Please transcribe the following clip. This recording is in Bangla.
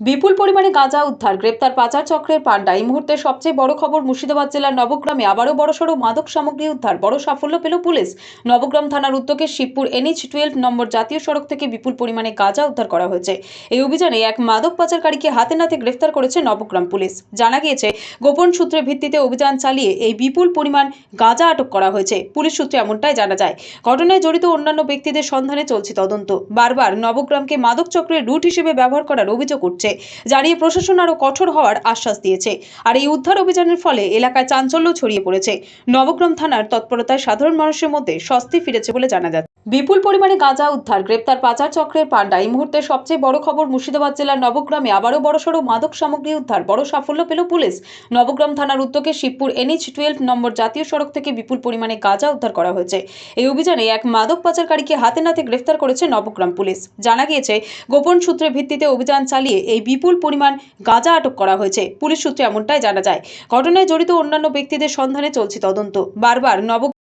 বিপুল পরিমাণে গাঁজা উদ্ধার, গ্রেপ্তার পাচার চক্রের পাণ্ডা। এই মুহূর্তে সবচেয়ে বড় খবর মুর্শিদাবাদ জেলার নবগ্রামে আবারও বড়সড় মাদক সামগ্রী উদ্ধার। বড় সাফল্য পেল পুলিশ। নবগ্রাম থানার উদ্যোগে শিবপুর এনএইচ টুয়েলভ নম্বর জাতীয় সড়ক থেকে বিপুল পরিমাণে গাঁজা উদ্ধার করা হয়েছে। এই অভিযানে এক মাদক পাচারকারীকে হাতে নাতে গ্রেফতার করেছে নবগ্রাম পুলিশ। জানা গিয়েছে, গোপন সূত্রের ভিত্তিতে অভিযান চালিয়ে এই বিপুল পরিমাণ গাঁজা আটক করা হয়েছে। পুলিশ সূত্রে এমনটাই জানা যায়। ঘটনায় জড়িত অন্যান্য ব্যক্তিদের সন্ধানে চলছে তদন্ত। বারবার নবগ্রামকে মাদক চক্রের রুট হিসেবে ব্যবহার করার অভিযোগ উঠছে। জানিয়ে প্রশাসন আরও কঠোর হওয়ার আশ্বাস দিয়েছে। আর এই উদ্ধার অভিযানের ফলে এলাকায় চাঞ্চল্য ছড়িয়ে পড়েছে। নবগ্রাম থানার তৎপরতায় সাধারণ মানুষের মধ্যে স্বস্তি ফিরেছে বলে জানা যাচ্ছে। বিপুল পরিমাণে গাঁজা উদ্ধার, গ্রেপ্তার পাচার চক্রের পাণ্ডা। এই মুহূর্তে সবচেয়ে বড় খবর মুর্শিদাবাদ জেলার নবগ্রামে আবারও বড়সড় মাদক সামগ্রী উদ্ধার। বড় সাফল্য পেল পুলিশ। নবগ্রাম থানার উদ্যোগে শিবপুর এনএইচ টুয়েলভ নম্বর জাতীয় সড়ক থেকে বিপুল পরিমাণে গাঁজা উদ্ধার করা হয়েছে। এই অভিযানে এক মাদক পাচারকারীকে হাতে নাতে গ্রেফতার করেছে নবগ্রাম পুলিশ। জানা গিয়েছে, গোপন সূত্রের ভিত্তিতে অভিযান চালিয়ে এই বিপুল পরিমাণ গাঁজা আটক করা হয়েছে। পুলিশ সূত্রে এমনটাই জানা যায়। ঘটনায় জড়িত অন্যান্য ব্যক্তিদের সন্ধানে চলছে তদন্ত। বারবার নব